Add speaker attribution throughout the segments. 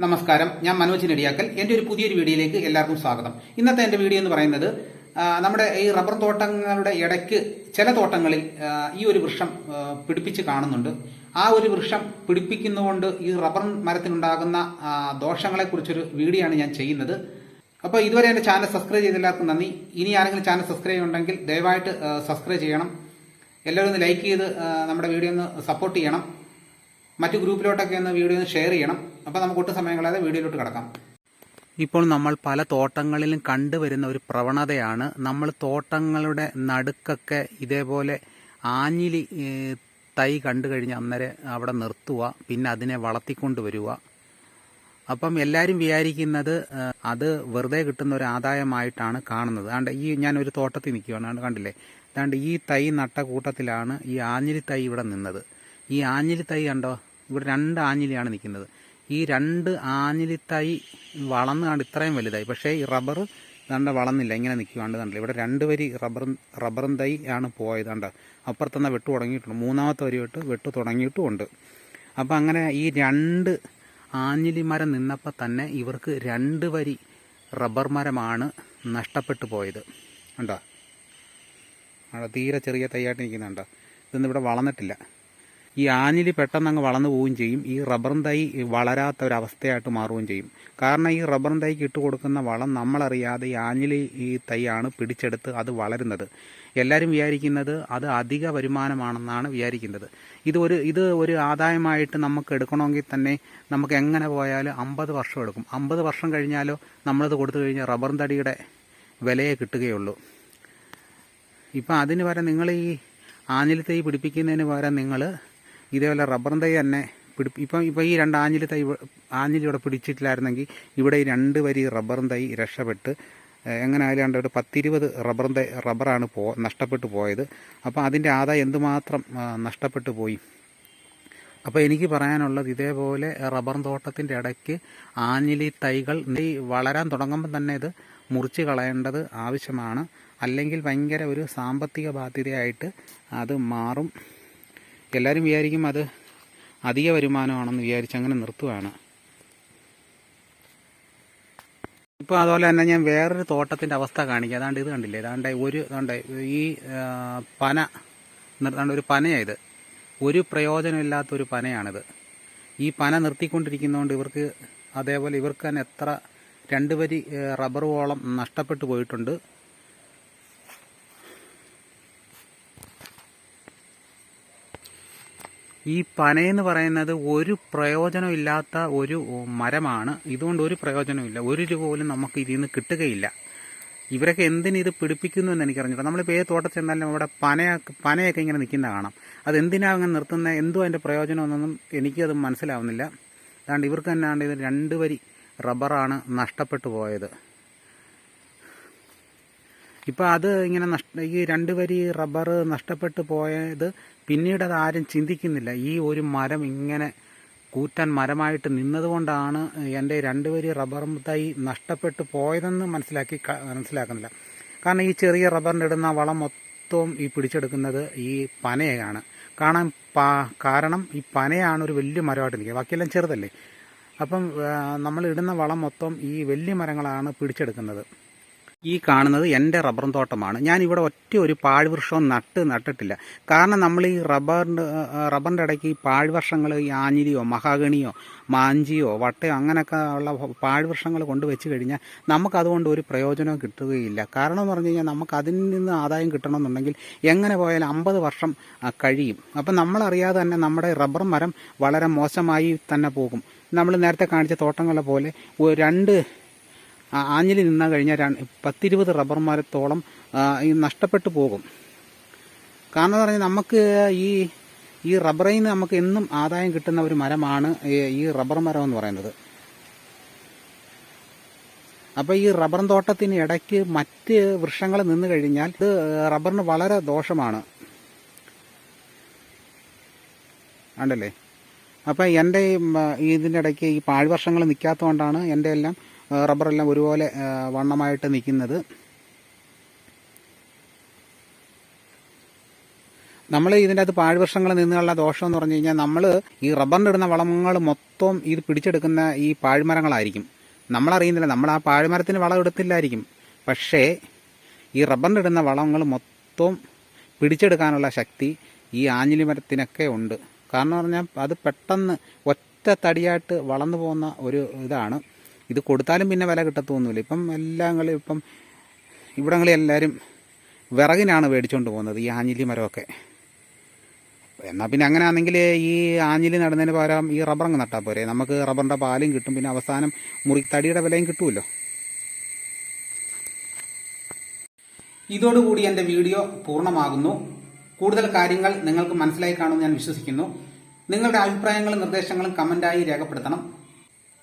Speaker 1: നമസ്കാരം. ഞാൻ മനോജ് നെടിയാക്കൽ. എന്റെ ഒരു പുതിയൊരു വീഡിയോയിലേക്ക് എല്ലാവർക്കും സ്വാഗതം. ഇന്നത്തെ എന്റെ വീഡിയോ എന്ന് പറയുന്നത് നമ്മുടെ ഈ റബ്ബർ തോട്ടങ്ങളുടെ ഇടയ്ക്ക് ചില തോട്ടങ്ങളിൽ ഈ ഒരു വൃക്ഷം പിടിപ്പിച്ച് കാണുന്നുണ്ട്. ആ ഒരു വൃക്ഷം പിടിപ്പിക്കുന്നതുകൊണ്ട് ഈ റബ്ബർ മരത്തിനുണ്ടാകുന്ന ദോഷങ്ങളെക്കുറിച്ചൊരു വീഡിയോ ആണ് ഞാൻ ചെയ്യുന്നത്. അപ്പോൾ ഇതുവരെ എന്റെ ചാനൽ സബ്സ്ക്രൈബ് ചെയ്ത നന്ദി. ഇനി ആരെങ്കിലും ചാനൽ സബ്സ്ക്രൈബ് ഉണ്ടെങ്കിൽ ദയവായിട്ട് സബ്സ്ക്രൈബ് ചെയ്യണം. എല്ലാവരും ഒന്ന് ലൈക്ക് ചെയ്ത് നമ്മുടെ വീഡിയോ ഒന്ന് സപ്പോർട്ട് ചെയ്യണം. മറ്റു ഗ്രൂപ്പിലോട്ടൊക്കെ ഒന്ന് വീഡിയോ ഒന്ന് ഷെയർ ചെയ്യണം. അപ്പോൾ നമുക്ക് ഒട്ടും സമയം കളയാതെ വീഡിയോയിലോട്ട് കിടക്കാം.
Speaker 2: ഇപ്പോൾ നമ്മൾ പല തോട്ടങ്ങളിലും കണ്ടുവരുന്ന ഒരു പ്രവണതയാണ്. നമ്മൾ തോട്ടങ്ങളുടെ നടുക്കൊക്കെ ഇതേപോലെ ആഞ്ഞിലി തൈ കണ്ടു കഴിഞ്ഞാൽ അന്നേരം അവിടെ നിർത്തുക പിന്നെ അതിനെ വളർത്തിക്കൊണ്ട് വരിക. അപ്പം എല്ലാവരും വിചാരിക്കുന്നത് അത് വെറുതെ കിട്ടുന്ന ഒരു ആദായമായിട്ടാണ് കാണുന്നത്. അതുകൊണ്ട് ഈ ഞാൻ ഒരു തോട്ടത്തിൽ നിൽക്കുകയാണ് കണ്ടില്ലേ? അതുകൊണ്ട് ഈ തൈ നട്ട കൂട്ടത്തിലാണ് ഈ ആഞ്ഞിലി തൈ ഇവിടെ നിന്നത്. ഈ ആഞ്ഞിലി തൈ കണ്ടോ? ഇവിടെ രണ്ട് ആഞ്ഞിലിയാണ് നിൽക്കുന്നത്. ഈ രണ്ട് ആഞ്ഞിലി തൈ വളർന്ന് കണ്ട് ഇത്രയും വലുതായി. പക്ഷേ ഈ റബ്ബർ കണ്ട വളർന്നില്ല. ഇങ്ങനെ നിൽക്കുകയാണ് കണ്ടില്ല. ഇവിടെ രണ്ട് വരി റബ്ബറും റബ്ബറും തൈ ആണ് പോയത് കണ്ട. അപ്പുറത്തുനിന്ന് വെട്ട് തുടങ്ങിയിട്ടുണ്ട്. മൂന്നാമത്തെ വരി വെട്ട് വെട്ട് തുടങ്ങിയിട്ടുമുണ്ട് അപ്പം അങ്ങനെ ഈ രണ്ട് ആഞ്ഞിലി മരം നിന്നപ്പോൾ തന്നെ ഇവർക്ക് രണ്ട് വരി റബ്ബർ മരമാണ് നഷ്ടപ്പെട്ടു പോയത്. കണ്ടോ? അവിടെ തീരെ ചെറിയ തൈയായിട്ട് നിൽക്കുന്നുണ്ടോ. ഇതൊന്നും ഇവിടെ വളർന്നിട്ടില്ല. ഈ ആഞ്ഞിലി പെട്ടെന്ന് അങ്ങ് വളർന്നു പോവുകയും ചെയ്യും. ഈ റബ്ബറും തൈ വളരാത്ത ഒരവസ്ഥയായിട്ട് മാറുകയും ചെയ്യും. കാരണം ഈ റബ്ബറും തൈക്ക് ഇട്ട് കൊടുക്കുന്ന വളം നമ്മളറിയാതെ ഈ ആഞ്ഞിലി ഈ തൈയാണ് പിടിച്ചെടുത്ത് അത് വളരുന്നത്. എല്ലാവരും വിചാരിക്കുന്നത് അത് അധിക വരുമാനമാണെന്നാണ് വിചാരിക്കുന്നത്. ഇത് ഒരു ഇത് ഒരു ആദായമായിട്ട് നമുക്ക് എടുക്കണമെങ്കിൽ തന്നെ നമുക്ക് എങ്ങനെ പോയാലും അമ്പത് വർഷം എടുക്കും. അമ്പത് വർഷം കഴിഞ്ഞാലോ നമ്മളത് കൊടുത്തു കഴിഞ്ഞാൽ റബ്ബർ തടിയുടെ വിലയെ കിട്ടുകയുള്ളൂ. ഇപ്പം അതിന് പകരം നിങ്ങൾ ഈ ആഞ്ഞിലി തൈ പിടിപ്പിക്കുന്നതിന് പകരം നിങ്ങൾ ഇതേപോലെ റബ്ബർ തൈ തന്നെ പിടി ഇപ്പം ഇപ്പം ഈ രണ്ട് ആഞ്ഞിലി തൈ ആഞ്ഞിലി ഇവിടെ പിടിച്ചിട്ടില്ലായിരുന്നെങ്കിൽ ഇവിടെ ഈ രണ്ട് വരി റബ്ബറും തൈ രക്ഷപ്പെട്ട് എങ്ങനെ ആയാലും കണ്ട ഒരു പത്തിരുപത് റബ്ബറും തൈ റബ്ബറാണ് പോ നഷ്ടപ്പെട്ടു പോയത്. അപ്പോൾ അതിന്റെ ആദായം എന്തുമാത്രം നഷ്ടപ്പെട്ടു പോയി? അപ്പോൾ എനിക്ക് പറയാനുള്ളത് ഇതേപോലെ റബ്ബർ തോട്ടത്തിന്റെ ഇടയ്ക്ക് ആഞ്ഞിലി തൈകൾ വളരാൻ തുടങ്ങുമ്പോൾ തന്നെ ഇത് മുറിച്ച് കളയേണ്ടത് ആവശ്യമാണ്. അല്ലെങ്കിൽ ഭയങ്കര ഒരു സാമ്പത്തിക ബാധ്യതയായിട്ട് അത് മാറും. എല്ലാവരും വിചാരിക്കും അത് അധിക വരുമാനമാണെന്ന് വിചാരിച്ച് അങ്ങനെ നിർത്തുകയാണ് ഇപ്പോൾ അതുപോലെ തന്നെ ഞാൻ വേറൊരു തോട്ടത്തിന്റെ അവസ്ഥ കാണിക്കുക അതാണ്ട് ഇത് കണ്ടില്ലേ? അതാണ്ട് ഒരു അതാണ്ട് ഈ പന നിർത്താണ്ട് ഒരു പനയായത് ഒരു പ്രയോജനമില്ലാത്ത ഒരു പനയാണിത്. ഈ പന നിർത്തിക്കൊണ്ടിരിക്കുന്നതുകൊണ്ട് ഇവർക്ക് അതേപോലെ ഇവർക്ക് തന്നെ എത്ര രണ്ട് വരി റബ്ബറോളം നഷ്ടപ്പെട്ടു പോയിട്ടുണ്ട്. ഈ പനയെന്ന് പറയുന്നത് ഒരു പ്രയോജനമില്ലാത്ത ഒരു മരമാണ്. ഇതുകൊണ്ട് ഒരു പ്രയോജനമില്ല. ഒരു രൂപ പോലും നമുക്ക് ഇതിൽ നിന്ന് കിട്ടുകയില്ല. ഇവരൊക്കെ എന്തിനു ഇത് പിടിപ്പിക്കുന്നു എന്ന് എനിക്കറിഞ്ഞില്ല നമ്മളിപ്പോൾ ഏത് തോട്ടത്തിൽ ചെന്നാലും അവിടെ പനയൊക്കെ പനയൊക്കെ ഇങ്ങനെ നിൽക്കുന്ന കാണാം. അത് എന്തിനാണ് അങ്ങനെ നിർത്തുന്നത് എന്തോ അതിന്റെ പ്രയോജനമൊന്നും എനിക്കത് മനസ്സിലാവുന്നില്ല. അതുകൊണ്ട് ഇവർക്ക് തന്നെ ആണ്ട് ഇത് രണ്ട് വരി റബ്ബറാണ് നഷ്ടപ്പെട്ടു പോയത്. ഇപ്പം അത് ഇങ്ങനെ നഷ്ട ഈ രണ്ട് വരി റബ്ബർ നഷ്ടപ്പെട്ടു പോയത് പിന്നീട് അത് ആരും ചിന്തിക്കുന്നില്ല. ഈ ഒരു മരം ഇങ്ങനെ കൂറ്റൻ മരമായിട്ട് നിന്നതുകൊണ്ടാണ് എന്റെ രണ്ട് വരി റബ്ബർ തൈ നഷ്ടപ്പെട്ടു പോയതെന്ന് മനസ്സിലാക്കി മനസ്സിലാക്കുന്നില്ല. കാരണം ഈ ചെറിയ റബ്ബറിന് ഇടുന്ന വളം മൊത്തവും ഈ പിടിച്ചെടുക്കുന്നത് ഈ പനയാണ്. കാണാൻ കാരണം ഈ പനയാണ് ഒരു വലിയ മരമായിട്ട് നിൽക്കുക. ബാക്കിയെല്ലാം ചെറുതല്ലേ. അപ്പം നമ്മൾ ഇടുന്ന വളം മൊത്തം ഈ വലിയ മരങ്ങളാണ് പിടിച്ചെടുക്കുന്നത്. ഈ കാണുന്നത് എന്റെ റബ്ബർ തോട്ടമാണ്. ഞാൻ ഇവിടെ ഒറ്റ ഒരു പാഴ്വൃക്ഷവും നട്ട് നട്ടിട്ടില്ല. കാരണം നമ്മൾ ഈ റബ്ബറിന്റെ റബ്ബറിന്റെ ഇടയ്ക്ക് ഈ പാഴ്വർഷങ്ങൾ ഈ ആഞ്ഞിലിയോ മഹാഗണിയോ മാഞ്ചിയോ വട്ടയോ അങ്ങനെയൊക്കെ ഉള്ള പാഴ്വൃക്ഷങ്ങൾ കൊണ്ട് വെച്ച് കഴിഞ്ഞാൽ നമുക്കതുകൊണ്ട് ഒരു പ്രയോജനവും കിട്ടുകയില്ല. കാരണം എന്ന് പറഞ്ഞു കഴിഞ്ഞാൽ നമുക്ക് അതിൽ നിന്ന് ആദായം കിട്ടണമെന്നുണ്ടെങ്കിൽ എങ്ങനെ പോയാലും അമ്പത് വർഷം കഴിയും. അപ്പം നമ്മളറിയാതെ തന്നെ നമ്മുടെ റബ്ബർ മരം വളരെ മോശമായി തന്നെ പോകും. നമ്മൾ നേരത്തെ കാണിച്ച തോട്ടങ്ങളെ പോലെ രണ്ട് ആ ആഞ്ഞിലി നിന്നാൽ കഴിഞ്ഞാൽ പത്തിരുപത് റബ്ബർ മരത്തോളം ഈ നഷ്ടപ്പെട്ടു പോകും. കാരണം എന്ന് പറഞ്ഞാൽ നമുക്ക് ഈ ഈ റബ്ബറിൽ നിന്ന് നമുക്ക് എന്നും ആദായം കിട്ടുന്ന ഒരു മരമാണ് ഈ റബ്ബർ മരം എന്ന് പറയുന്നത്. അപ്പോൾ ഈ റബ്ബർ തോട്ടത്തിന് ഇടയ്ക്ക് മറ്റ് വൃക്ഷങ്ങൾ നിന്ന് കഴിഞ്ഞാൽ ഇത് റബ്ബറിന് വളരെ ദോഷമാണ്. ഉണ്ടല്ലേ അപ്പം എന്റെ ഇതിന്റെ ഇടയ്ക്ക് ഈ പാഴ്വർഷങ്ങൾ നിൽക്കാത്തതുകൊണ്ടാണ് എന്റെ എല്ലാം റബ്ബറെല്ലാം ഒരുപോലെ വണ്ണമായിട്ട് നിൽക്കുന്നത്. നമ്മൾ ഇതിന്റെ അകത്ത് പാഴ്വർഷങ്ങൾ നിന്നുള്ള ദോഷം എന്ന് പറഞ്ഞു കഴിഞ്ഞാൽ നമ്മൾ ഈ റബ്ബറിനിടുന്ന വളങ്ങൾ മൊത്തം ഇത് പിടിച്ചെടുക്കുന്ന ഈ പാഴ്മരങ്ങളായിരിക്കും. നമ്മളറിയുന്നില്ല നമ്മൾ ആ പാഴ്മരത്തിന് വളം എടുത്തില്ലായിരിക്കും. പക്ഷേ ഈ റബ്ബറിനിടുന്ന വളങ്ങൾ മൊത്തം പിടിച്ചെടുക്കാനുള്ള ശക്തി ഈ ആഞ്ഞിലി മരത്തിനൊക്കെ ഉണ്ട്. കാരണം പറഞ്ഞാൽ അത് പെട്ടെന്ന് ഒറ്റ തടിയായിട്ട് വളർന്നു പോകുന്ന ഒരു ഇതാണ്. ഇത് കൊടുത്താലും പിന്നെ വില കിട്ടത്തൊന്നുമില്ല. ഇപ്പം എല്ലാം ഇപ്പം ഇവിടങ്ങളിൽ എല്ലാവരും വിറകിനാണ് മേടിച്ചുകൊണ്ട് പോകുന്നത് ഈ ആഞ്ഞിലി മരമൊക്കെ. എന്നാൽ പിന്നെ അങ്ങനെ ആണെങ്കിൽ ഈ ആഞ്ഞിലി നടുന്നതിന് പകരം ഈ റബ്ബർ അങ്ങ് നട്ടാൽ പോരെ. നമുക്ക് റബ്ബറിന്റെ പാലും കിട്ടും പിന്നെ അവസാനം മുറി തടിയുടെ വിലയും കിട്ടുമല്ലോ
Speaker 1: ഇതോടുകൂടി എന്റെ വീഡിയോ പൂർണമാകുന്നു. കൂടുതൽ കാര്യങ്ങൾ നിങ്ങൾക്ക് മനസ്സിലായി കാണുമെന്ന് ഞാൻ വിശ്വസിക്കുന്നു. നിങ്ങളുടെ അഭിപ്രായങ്ങളും നിർദ്ദേശങ്ങളും കമന്റായി രേഖപ്പെടുത്തണം.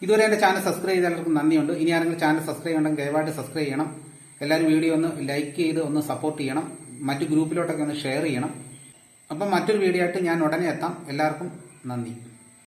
Speaker 1: ഇതുവരെ എന്റെ ചാനൽ സബ്സ്ക്രൈബ് ചെയ്ത എല്ലാവർക്കും നന്ദിയുണ്ട്. ഇനി ആരെങ്കിലും ചാനൽ സബ്സ്ക്രൈബ് ചെയ്യണമെങ്കിൽ ദയവായിട്ട് സബ്സ്ക്രൈബ് ചെയ്യണം. എല്ലാവരും വീഡിയോ ഒന്ന് ലൈക്ക് ചെയ്ത് ഒന്ന് സപ്പോർട്ട് ചെയ്യണം. മറ്റു ഗ്രൂപ്പിലോട്ടൊക്കെ ഒന്ന് ഷെയർ ചെയ്യണം. അപ്പം മറ്റൊരു വീഡിയോ ആയിട്ട് ഞാൻ ഉടനെ എത്താം. എല്ലാവർക്കും നന്ദി.